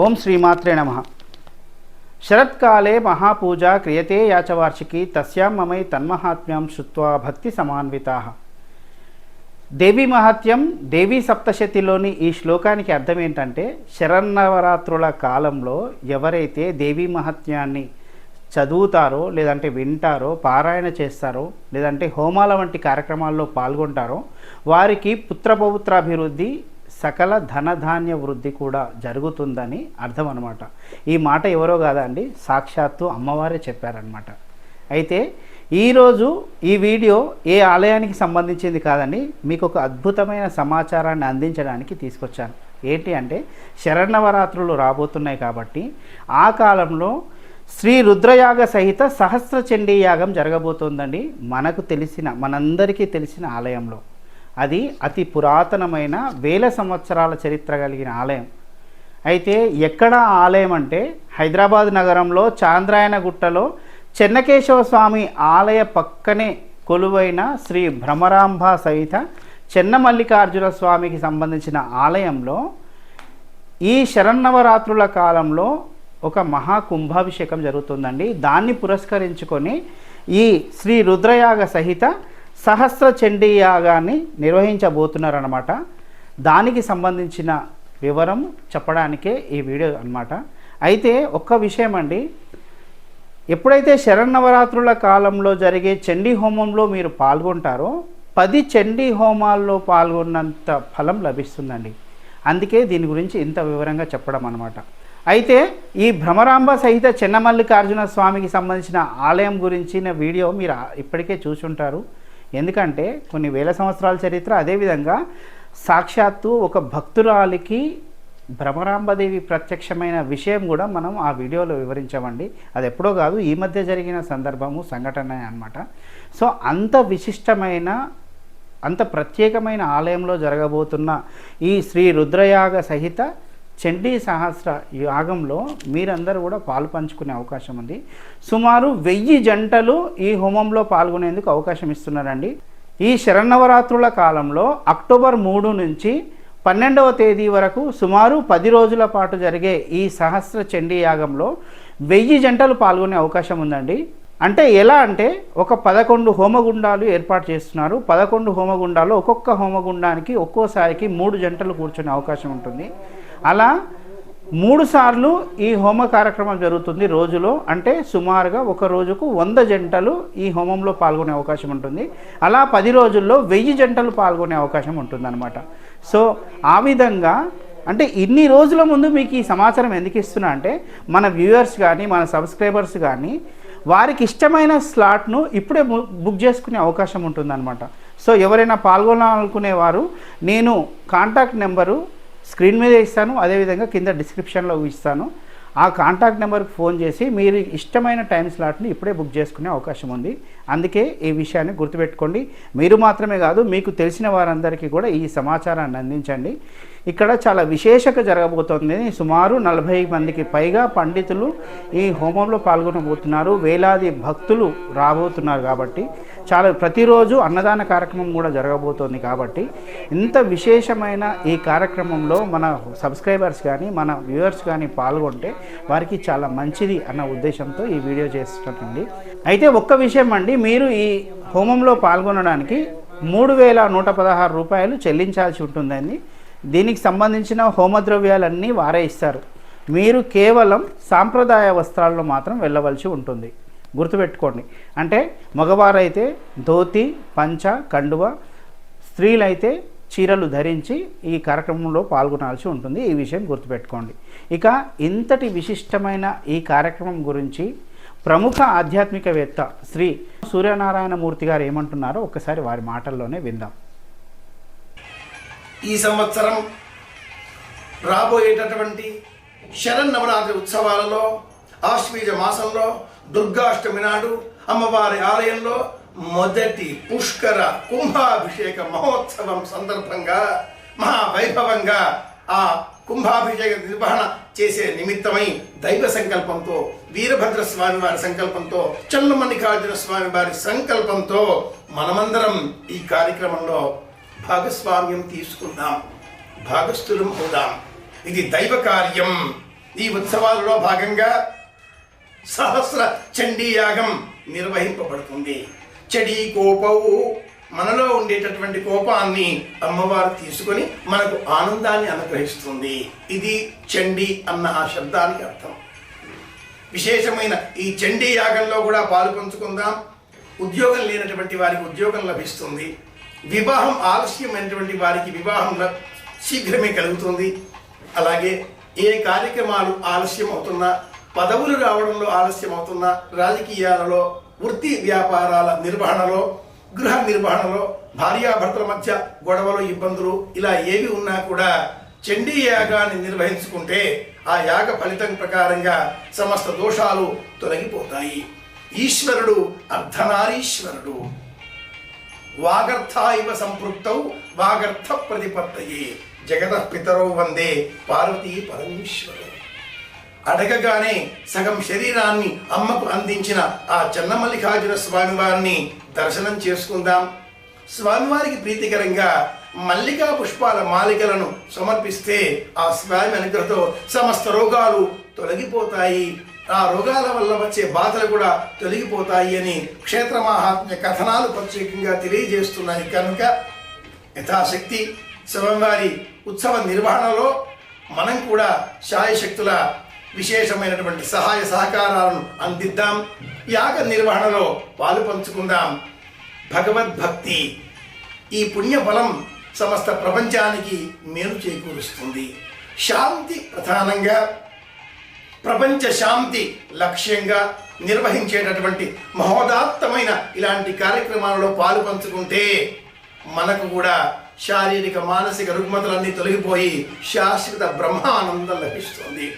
ఓం శ్రీమాత్రే నమ. శరత్కాలే మహాపూజ క్రియతే యాచవార్షికి తస్యాం మమై తన్మహాత్మ్యం శుత్వా భక్తి సమాన్వితా. దేవీ మహత్యం దేవీ సప్తశతిలోని ఈ శ్లోకానికి అర్థం ఏంటంటే శరన్నవరాత్రుల కాలంలో ఎవరైతే దేవీ మహత్యాన్ని చదువుతారో లేదంటే వింటారో పారాయణ చేస్తారో లేదంటే హోమాల వంటి కార్యక్రమాల్లో పాల్గొంటారో వారికి పుత్రపౌత్రాభివృద్ధి సకల ధనధాన్య వృద్ధి కూడా జరుగుతుందని అర్థం అనమాట ఈ మాట ఎవరో కాదండి సాక్షాత్తు అమ్మవారే చెప్పారనమాట అయితే ఈరోజు ఈ వీడియో ఏ ఆలయానికి సంబంధించింది కాదండి మీకు ఒక అద్భుతమైన సమాచారాన్ని అందించడానికి తీసుకొచ్చాను. ఏంటి అంటే శరణవరాత్రులు రాబోతున్నాయి కాబట్టి ఆ కాలంలో శ్రీ రుద్రయాగ సహిత సహస్ర చండీ యాగం జరగబోతోందండి మనకు తెలిసిన మనందరికీ తెలిసిన ఆలయంలో. అది అతి పురాతనమైన వేల సంవత్సరాల చరిత్ర కలిగిన ఆలయం. అయితే ఎక్కడ ఆలయం అంటే హైదరాబాద్ నగరంలో చాంద్రాయణ గుట్టలో చెన్నకేశవ స్వామి ఆలయ పక్కనే కొలువైన శ్రీ భ్రమరాంబ సహిత చెన్నమల్లికార్జున స్వామికి సంబంధించిన ఆలయంలో ఈ శరన్నవరాత్రుల కాలంలో ఒక మహా కుంభాభిషేకం జరుగుతుందండి. దాన్ని పురస్కరించుకొని ఈ శ్రీ రుద్రయాగ సహిత సహస్ర చండీ యాగాన్ని నిర్వహించబోతున్నారనమాట దానికి సంబంధించిన వివరం చెప్పడానికే ఈ వీడియో అన్నమాట. అయితే ఒక్క విషయం అండి ఎప్పుడైతే శరన్నవరాత్రుల కాలంలో జరిగే చండీ హోమంలో మీరు పాల్గొంటారో పది చండీ హోమాల్లో పాల్గొన్నంత ఫలం లభిస్తుందండి. అందుకే దీని గురించి ఇంత వివరంగా చెప్పడం అనమాట అయితే ఈ భ్రమరాంబ సహిత చెన్నమల్లికార్జున స్వామికి సంబంధించిన ఆలయం గురించిన వీడియో మీరు ఇప్పటికే చూసుంటారు. ఎందుకంటే కొన్ని వేల సంవత్సరాల చరిత్ర అదేవిధంగా సాక్షాత్తు ఒక భక్తురాలికి భ్రమరాంబదేవి ప్రత్యక్షమైన విషయం కూడా మనం ఆ వీడియోలో వివరించామండి. అది ఎప్పుడో కాదు ఈ మధ్య జరిగిన సందర్భము సంఘటన అన్నమాట. సో అంత విశిష్టమైన అంత ప్రత్యేకమైన ఆలయంలో జరగబోతున్న ఈ శ్రీ రుద్రయాగ సహిత చండీ సహస్ర యాగంలో మీరందరూ కూడా పాలు పంచుకునే అవకాశం ఉంది. సుమారు వెయ్యి జంటలు ఈ హోమంలో పాల్గొనేందుకు అవకాశం ఇస్తున్నారండి. ఈ శరన్నవరాత్రుల కాలంలో అక్టోబర్ మూడు నుంచి పన్నెండవ తేదీ వరకు సుమారు పది రోజుల పాటు జరిగే ఈ సహస్ర చండీ యాగంలో వెయ్యి జంటలు పాల్గొనే అవకాశం ఉందండి. అంటే ఎలా అంటే ఒక పదకొండు హోమగుండాలు ఏర్పాటు చేస్తున్నారు. పదకొండు హోమగుండాలు ఒక్కొక్క హోమగుండానికి ఒక్కోసారికి మూడు జంటలు కూర్చునే అవకాశం ఉంటుంది. అలా మూడు సార్లు ఈ హోమ కార్యక్రమం జరుగుతుంది రోజులో. అంటే సుమారుగా ఒక రోజుకు వంద జంటలు ఈ హోమంలో పాల్గొనే అవకాశం ఉంటుంది. అలా పది రోజుల్లో వెయ్యి జంటలు పాల్గొనే అవకాశం ఉంటుందన్నమాట. సో ఆ విధంగా అంటే ఇన్ని రోజుల ముందు మీకు ఈ సమాచారం ఎందుకు ఇస్తున్నా అంటే మన వ్యూవర్స్ కానీ మన సబ్స్క్రైబర్స్ కానీ వారికి ఇష్టమైన స్లాట్ను ఇప్పుడే బుక్ చేసుకునే అవకాశం ఉంటుందన్నమాట. సో ఎవరైనా పాల్గొనాలనుకునే వారు నేను కాంటాక్ట్ నెంబరు స్క్రీన్ మీద ఇస్తాను అదేవిధంగా కింద డిస్క్రిప్షన్లో ఇస్తాను. ఆ కాంటాక్ట్ నెంబర్కి ఫోన్ చేసి మీరు ఇష్టమైన టైం స్లాట్ని ఇప్పుడే బుక్ చేసుకునే అవకాశం ఉంది. అందుకే ఈ విషయాన్ని గుర్తుపెట్టుకోండి. మీరు మాత్రమే కాదు మీకు తెలిసిన వారందరికీ కూడా ఈ సమాచారాన్ని అందించండి. ఇక్కడ చాలా విశేషంగా జరగబోతోంది. సుమారు నలభై మందికి పైగా పండితులు ఈ హోమంలో పాల్గొనబోతున్నారు. వేలాది భక్తులు రాబోతున్నారు కాబట్టి చాలా ప్రతిరోజు అన్నదాన కార్యక్రమం కూడా జరగబోతోంది కాబట్టి ఇంత విశేషమైన ఈ కార్యక్రమంలో మన సబ్స్క్రైబర్స్ కానీ మన వ్యూవర్స్ కానీ పాల్గొంటే వారికి చాలా మంచిది అన్న ఉద్దేశంతో ఈ వీడియో చేస్తున్నట్టుంది. అయితే ఒక్క విషయం అండి మీరు ఈ హోమంలో పాల్గొనడానికి మూడు వేల నూట పదహారు రూపాయలు చెల్లించాల్సి ఉంటుందండి దీనికి సంబంధించిన హోమద్రవ్యాలన్నీ వారే ఇస్తారు. మీరు కేవలం సాంప్రదాయ వస్త్రాల్లో మాత్రం వెళ్ళవలసి ఉంటుంది. గుర్తుపెట్టుకోండి. అంటే మగవారైతే ధోతి పంచ కండువ స్త్రీలైతే చీరలు ధరించి ఈ కార్యక్రమంలో పాల్గొనాల్సి ఉంటుంది. ఈ విషయం గుర్తుపెట్టుకోండి. ఇక ఇంతటి విశిష్టమైన ఈ కార్యక్రమం గురించి ప్రముఖ ఆధ్యాత్మికవేత్త శ్రీ సూర్యనారాయణ మూర్తి గారు ఏమంటున్నారో ఒకసారి వారి మాటల్లోనే విందాం. ఈ సంవత్సరం రాబోయేటటువంటి శరన్నవరాత్రి ఉత్సవాలలో ఆశ్వీజ మాసంలో దుర్గాష్టమి నాడు అమ్మవారి ఆలయంలో మొదటి పుష్కర కుంభాభిషేక మహోత్సవం సందర్భంగా మహావైభవంగా ఆ కుంభాభిషేక నిర్వహణ చేసే నిమిత్తమై దైవ సంకల్పంతో వీరభద్ర స్వామి వారి సంకల్పంతో చల్లమల్లికార్జున స్వామి వారి సంకల్పంతో మనమందరం ఈ కార్యక్రమంలో భాగస్వామ్యం తీసుకుందాం. భాగస్థులం అవుదాం. ఇది దైవ కార్యం. ఈ ఉత్సవాలలో భాగంగా సహస్ర చండీయాగం నిర్వహింపబడుతుంది. చడీ కోపవు మనలో ఉండేటటువంటి కోపాన్ని అమ్మవారు తీసుకొని మనకు ఆనందాన్ని అనుగ్రహిస్తుంది. ఇది చండీ అన్న ఆ శబ్దానికి అర్థం. విశేషమైన ఈ చండీ యాగంలో కూడా పాలు పంచుకుందాం. ఉద్యోగం లేనటువంటి వారికి ఉద్యోగం లభిస్తుంది. వివాహం ఆలస్యమైనటువంటి వారికి వివాహం శీఘ్రమే కలుగుతుంది. అలాగే ఏ కార్యక్రమాలు ఆలస్యం అవుతున్నా పదవులు రావడంలో ఆలస్యం అవుతున్నా రాజకీయాలలో వృత్తి వ్యాపారాల నిర్వహణలో గృహ నిర్వహణలో భార్యాభర్తల మధ్య గొడవలు ఇబ్బందులు ఇలా ఏవి ఉన్నా కూడా చండీ యాగాన్ని నిర్వహించుకుంటే ఆ యాగ ఫలితం ప్రకారంగా సమస్త దోషాలు తొలగిపోతాయి. ఈశ్వరుడు అర్ధనారీశ్వరుడు. వాగర్థ ఇవ సంపృక్తౌ వాగర్థ ప్రతిపత్తయే. జగత పితరో వందే పార్వతీ పరమేశ్వరు. అడగగానే సగం శరీరాన్ని అమ్మకు అందించిన ఆ చెన్నమల్లికార్జున స్వామివారిని దర్శనం చేసుకుందాం. స్వామివారికి ప్రీతికరంగా మల్లికా పుష్పాల మాలికలను సమర్పిస్తే ఆ స్వామి అనుగ్రహతో సమస్త రోగాలు తొలగిపోతాయి. ఆ రోగాల వల్ల వచ్చే బాధలు కూడా తొలగిపోతాయి అని క్షేత్ర మహాత్మ్య కథనాలు ప్రత్యేకంగా తెలియజేస్తున్నాయి. కనుక యథాశక్తి స్వామివారి ఉత్సవ నిర్వహణలో మనం కూడా శాయశక్తుల విశేషమైనటువంటి సహాయ సహకారాలను అందిద్దాం. యాగ నిర్వహణలో పాలు పంచుకుందాం. భగవద్భక్తి ఈ పుణ్యఫలం సమస్త ప్రపంచానికి మేలు చేకూరుస్తుంది. శాంతి ప్రధానంగా ప్రపంచ శాంతి లక్ష్యంగా నిర్వహించేటటువంటి మహోదాత్తమైన ఇలాంటి కార్యక్రమాలలో పాలు పంచుకుంటే మనకు కూడా శారీరక మానసిక రుగ్మతలన్నీ తొలగిపోయి శాశ్వత బ్రహ్మానందం లభిస్తుంది.